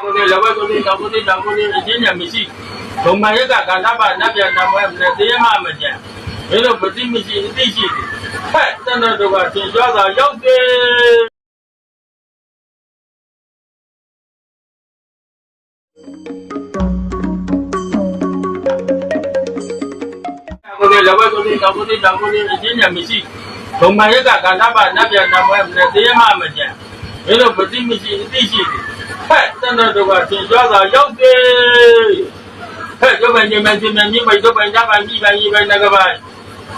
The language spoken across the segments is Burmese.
ကိုယ်လည်းဝဲကိုယ်လည်းတောက်ကိုယ်လည်းတောက်ကိုယ်လည်းအချင်းညာမရှိဘုံမရကကာသဘာနတ်ပြန်နမွဲမနဲ့တရားမှမကြံဘယ်လိုပတိမရှိအသိရှိတယ်ဟဲ့တန်တော်တို့ကသင်ကြွတာရောက်တယ်ကိုယ်လည်းဝဲကိုယ်လည်းတောက်ကိုယ်လည်းတောက်ကိုယ်လည်းအချင်းညာမရှိဘုံမရကကာသဘာနတ်ပြန်နမွဲမနဲ့တရားမှမကြံဘယ်လိုပတိမရှိအသိရှိတယ် ဟဲ့တန်တော်တို့ကသင်ကြွတာရောက်တယ်ဟဲ့ကျုပ်ပဲညမင်းချင်းမြင့်ပဲကျုပ်ပဲညပိုင်းကြီးပိုင်းကြီးပဲငကပိုင်း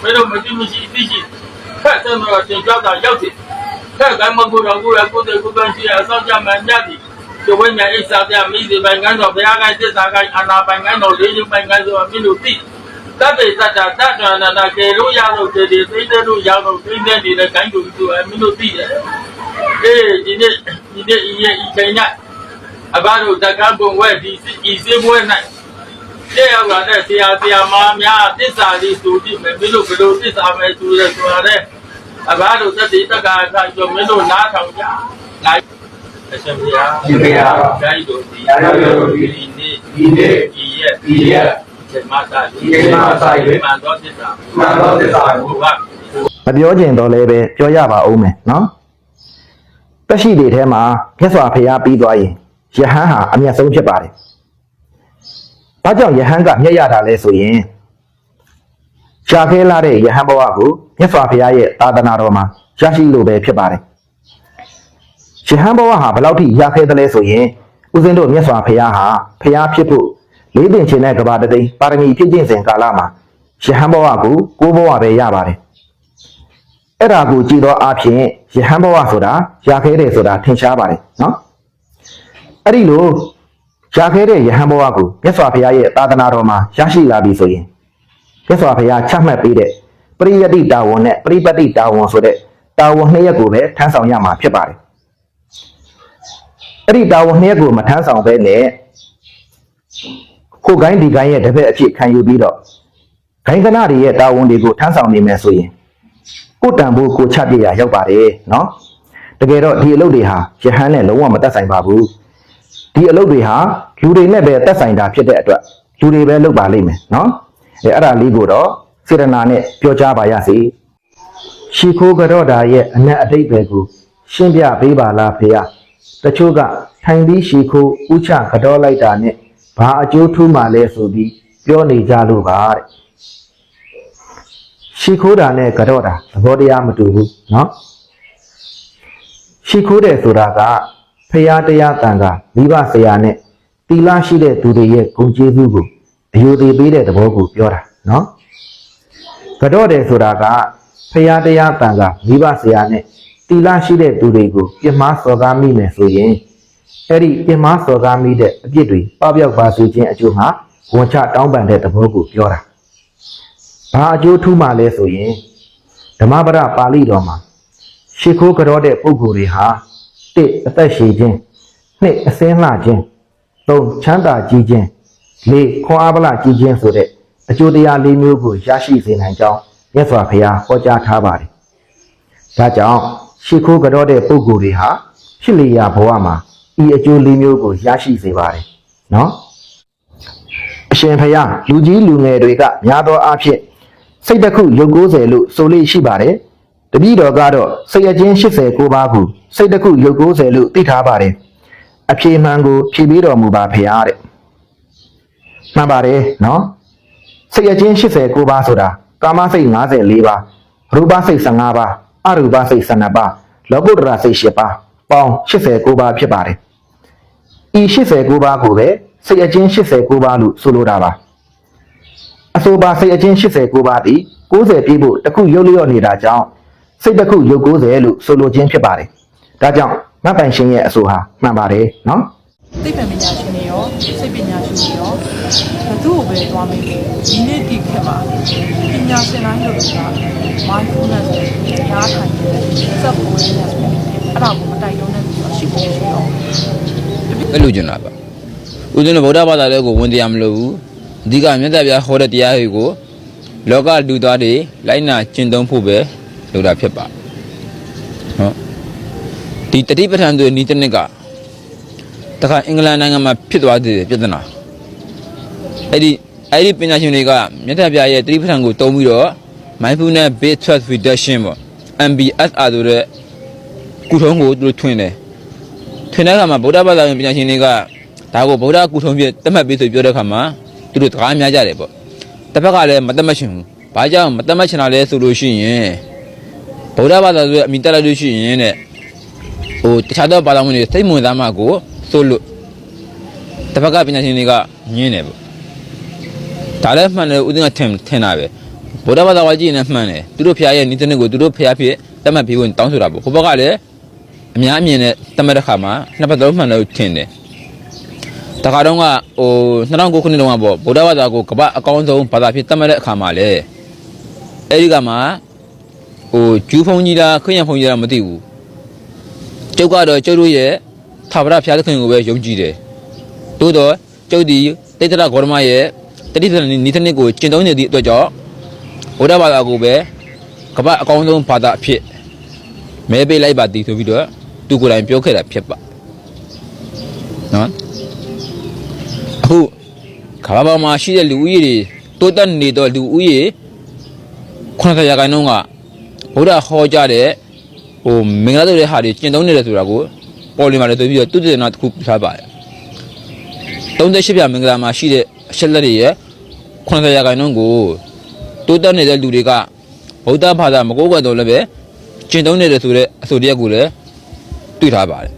ဘယ်လိုပတိမရှိအသိရှိဟဲ့တန်တော်ကသင်ကြွတာရောက်တယ်ဟဲ့ကမ္မကုတော်ကိုယ်ကိုယ်ကိုယ်ကိုယ်ရှိအစောင့်ကြမှညတ်သည်ကျုပ်ဝိညာဉ်အိစာပြမိစေပိုင်ကန်းတော်ဘုရားကသစ္စာကအာနာပိုင်ကန်းတော်လေးကျုပ်ပိုင်ကန်းတော်အမြင့်လို့သိတတ္တေတတ္တတတ္တနာနာကေလို့ရလို့တေတေသိတဲ့လို့ရလို့သိတဲ့နေတဲ့ခိုင်းတူသူအမင်းတို့သိတယ်။အေးဒီနေ့ဒီနေ့ဤရဲ့ဤချိန်၌ အဘတို့တက္ကံပုံဝဲဒီဤစေပွဲ၌တဲ့ရောက်လာတဲ့ဆရာဆရာမများသစ္စာလေးသူကြည့်မယ်မင်းတို့ဘယ်လိုသစ္စာမဲသူရဲဆိုတာတဲ့အဘတို့တတိတက္ကကကြောမင်းတို့နားထောင်ကြ။လိုက်အရှင်ဘုရားရှင်ဘုရားဓာတ်တို့ဒီဓာတ်တော်သည်ဒီနေ့ဒီနေ့ဒီရဲ့ဒီရက်ဒီမှာသာဒီချိန်မှစ၍မှန်သောသစ္စာမှန်သောသစ္စာကိုဘုရားမပြောကျင်တော့လည်းပဲပြောရပါဦးမယ်နော်တက်ရှိတွေထဲမှာမြတ်စွာဘုရားပြီးသွားရင် ယဟန်ဟာအမျက်ဆုံးဖြစ်ပါတယ်ဘာကြောင့်ယဟန်ကမျက်ရတာလဲဆိုရင်ရှားခဲလာတဲ့ယဟန်ဘဝကိုမြတ်စွာဘုရားရဲ့သာသနာတော်မှာရရှိလို့ပဲဖြစ်ပါတယ်ယဟန်ဘဝဟာဘယ်လောက်ထိရခဲသလဲဆိုရင်ဦးဇင်းတို့မြတ်စွာဘုရားဟာဘုရားဖြစ်ဖို့လေးပင်ခြင်းတဲ့ကဘာတသိန်းပါရမီဖြစ်ခြင်းစဉ်ကာလမှာယဟန်ဘဝကိုကိုးဘဝပဲရပါတယ်အဲ့ဒါကိုကြည်သောအဖြစ်ယဟန်ဘဝဆိုတာရခဲတယ်ဆိုတာထင်ရှားပါတယ်နော် အဲ့ဒီလိုရခဲတဲ့ယဟန်ဘဝကိုမြတ်စွာဘုရားရဲ့သာသနာတော်မှာရရှိလာပြီဆိုရင်မြတ်စွာဘုရားချမှတ်ပေးတဲ့ပရိယတ္တိတာဝန်နဲ့ပရိပတ်တိတာဝန်ဆိုတဲ့တာဝန်နှစ်ရပ်ကိုပဲထမ်းဆောင်ရမှာဖြစ်ပါတယ်အဲ့ဒီတာဝန်နှစ်ရပ်ကိုမထမ်းဆောင်ဘဲနဲ့ကိုယ်ကိုင်းဒီကိုင်းရဲ့တစ်ဖက်အဖြစ်ခံယူပြီးတော့ဂိုင်းကနာတွေရဲ့တာဝန်တွေကိုထမ်းဆောင်နေမယ်ဆိုရင်ကိုယ်တန်ဖို့ကိုချပြရရောက်ပါတယ်နော်တကယ်တော့ဒီအလုပ်တွေဟာယဟန်နဲ့လုံးဝမသက်ဆိုင်ပါဘူး ဒီအလုပ်တွေဟာလူတွေနဲ့ပဲသက်ဆိုင်တာဖြစ်တဲ့အတွက်လူတွေပဲလုပ်ပါလိမ့်မယ်နော်အဲအဲ့ဒါလေးကိုတော့စေတနာနဲ့ပြောကြားပါရစေရှ िख ိုးကတော့တာရဲ့အနက်အတိတ်ပဲကိုရှင်းပြပေးပါလားဖေယတချို့ကထိုင်ပြီးရှ िख ိုးဥချကတော့လိုက်တာနဲ့ဘာအကျိုးထူးမှလဲဆိုပြီးပြောနေကြလို့ပါတဲ့ရှ िख ိုးတာနဲ့ကတော့တာသဘောတရားမတူဘူးနော်ရှ िख ိုးတယ်ဆိုတာက ဖရာတရားတန်ခါမိဘဆရာနဲ့သီလရှိတဲ့သူတွေရဲ့ဂုဏ်ကျေးဇူးကိုအယိုသေးပေးတဲ့သဘောကိုပြောတာနော်ကတော့တယ်ဆိုတာကဖရာတရားတန်ခါမိဘဆရာနဲ့သီလရှိတဲ့သူတွေကိုပြမစော်ကားမိမယ်ဆိုရင်အဲ့ဒီပြမစော်ကားမိတဲ့အပြစ်တွေပပျောက်ပါစေခြင်းအကျိုးဟာဝန်ချတောင်းပန်တဲ့သဘောကိုပြောတာဘာအကျိုးထူးမှလဲဆိုရင်ဓမ္မပဒပါဠိတော်မှာရှ िख ိုးကြောတဲ့ပုဂ္ဂိုလ်တွေဟာ တစ်အသက်ရှည်ခြင်းနှစ်အစင်းလှခြင်းသုံးချမ်းသာကြီးခြင်းလေးခွန်အားပလကြီးခြင်းဆိုတဲ့အကျိုးတရားလေးမျိုးကိုရရှိစေနိုင်ကြောင်းမြတ်စွာဘုရားဟောကြားထားပါတယ်။ဒါကြောင့်ရှ िख ိုးကြောတဲ့ပုဂ္ဂိုလ်တွေဟာဖြစ်လျာဘဝမှာဤအကျိုးလေးမျိုးကိုရရှိစေပါတယ်။နော်အရှင်ဖယားလူကြီးလူငယ်တွေကများသောအားဖြင့်စိတ်တစ်ခုရုပ်90လို့ဆိုလို့ရှိပါတယ်။တပည့်တော်ကတော့စိတ်အချင်း89ပါးကို စိတ်တစ်ခုရုပ်90လို့သိထားပါတယ်။အဖြေမှန်ကိုဖြေပေးတော်မူပါဖယားတဲ့။မှန်ပါတယ်နော်။စိတ်အချင်း89ပါးဆိုတာကာမစိတ်54ပါးရူပစိတ်15ပါးအရူပစိတ်12ပါးလောကုတ္တရာစိတ်10ပါးပေါင်း89ပါးဖြစ်ပါတယ်။ဤ89ပါးကိုပဲစိတ်အချင်း89ပါးလို့ဆိုလိုတာပါအဆိုပါစိတ်အချင်း89ပါးသည်90ပြည့်ဖို့တစ်ခုရုပ်လျော့နေတာကြောင့်စိတ်တစ်ခုရုပ်90လို့ဆိုလိုခြင်းဖြစ်ပါတယ် ဒါကြောင့်မတ်ပိုင်ရှင်ရဲ့အဆိုဟာမှန်ပါတယ်နော်သိပ္ပံပညာရှင်တွေရောစိတ်ပညာရှင်တွေရောဘသူ့ကိုပဲသွားမေးတယ်ဒီနေ့ဒီခေတ်မှာပညာရှင်တိုင်းလို့က mindfulness ကိုရားထိုင်တယ် self awareness ကိုအဲ့ဒါကိုမတိုက်တွန်းတဲ့လူကရှိဖို့ရှိတော့အဲ့လိုကျင်တာပါဦးဇင်းတို့ဗုဒ္ဓဘာသာလေးကိုဝင်တရားမလို့ဘူးအဓိကမြတ်စွာဘုရားဟောတဲ့တရားတွေကိုလောကလူသားတွေလိုက်နာကျင့်သုံးဖို့ပဲလုပ်တာဖြစ်ပါနော် ဒီတတိပဋ္ဌာန်ဆိုဤတစ်နှစ်ကတတခါအင်္ဂလန်နိုင်ငံမှာဖြစ်သွားတဲ့ပြဿနာအဲ့ဒီအဲ့ဒီပညာရှင်တွေကမြတ်စွာဘုရားရဲ့တိပဋ္ဌာန်ကိုတုံးပြီးတော့ mindfulness based stress reduction ပေါ့ MBSR ဆိုတဲ့ကုထုံးကိုသူတို့ထွင်တယ်ထွင်တဲ့အခါမှာဗုဒ္ဓဘာသာဝင်ပညာရှင်တွေကဒါကိုဗုဒ္ဓကုထုံးပြတတ်မှတ်ပြီးဆိုပြောတဲ့အခါမှာသူတို့တကားများကြတယ်ပေါ့တစ်ဖက်ကလည်းမတတ်မှတ်ချင်ဘူးဘာကြောင့်မတတ်မှတ်ချင်တာလဲဆိုလို့ရှိရင်ဗုဒ္ဓဘာသာဆိုတဲ့အမိတက်လိုက်လို့ရှိရင်တဲ့ ဟိုတခြားသောဘာသာဝင်တွေစိတ်ဝင်စားမှကိုဆိုလို့တစ်ဖက်ကပညာရှင်တွေကညင်းတယ်ပေါ့ဒါလည်းမှန်တယ်ဦးသိန်းကထင်ထင်တာပဲဗုဒ္ဓဘာသာဝါကြည့်ရင်လည်းမှန်တယ်သူတို့ဖျားရဲ့နိတနစ်ကိုသူတို့ဖျားဖြစ်တတ်မှတ်ပြီးဝင်တောင်းဆိုတာပေါ့ဟိုဘက်ကလည်းအများအမြင်နဲ့တတ်မှတ်တဲ့ခါမှာနှစ်ဖက်လုံးမှန်တယ်လို့ထင်တယ်တခါတော့ကဟို2009ခုနှစ်တုန်းကပေါ့ဗုဒ္ဓဘာသာကိုကမ္ဘာအကောင်းဆုံးဘာသာဖြစ်တတ်မှတ်တဲ့အခါမှာလေအဲဒီကမှဟိုဂျူးဖုန်ကြီးလားခရစ်ယာန်ဖုန်ကြီးလားမသိဘူး ကျုပ်ကတော့ကျုပ်တို့ရဲ့သာဝရဖျားသခင်ကိုပဲယုံကြည်တယ်တိုးတော့ကျုပ်ဒီတိတ္တရဂေါရမရဲ့တတိယနိသနစ်ကိုကျင့်သုံးနေသည့်အတွက်ကြောင့်ဗုဒ္ဓဘာသာကိုပဲကမ္ဘာအကောင်းဆုံးဘာသာအဖြစ်မဲပေးလိုက်ပါသည်ဆိုပြီးတော့သူကိုယ်တိုင်ပြောခဲ့တာဖြစ်ပါနော်အခုကမ္ဘာပေါ်မှာရှိတဲ့လူဦးရေတွေတိုးတက်နေတော့လူဦးရေ90ရာခိုင်နှုန်းကဗုဒ္ဓဟောကြားတဲ့ ဟိုမင်္ဂလာတို့ရဲ့ဟာတွေကျင့်သုံးနေတယ်ဆိုတာကိုပေါ်လွင်ပါတယ်ဆိုပြီးတော့သူတည်နာတစ်ခုပြထားပါတယ်38ပြမင်္ဂလာမှာရှိတဲ့အချက်လက်တွေရဲ့90ရာခိုင်နှုန်းကိုတိုးတက်နေတဲ့လူတွေကဗုဒ္ဓဘာသာမကိုးကွယ်တော့လည်းပဲကျင့်သုံးနေတယ်ဆိုတဲ့အဆိုတရက်ကိုလည်းတွေ့ထားပါတယ်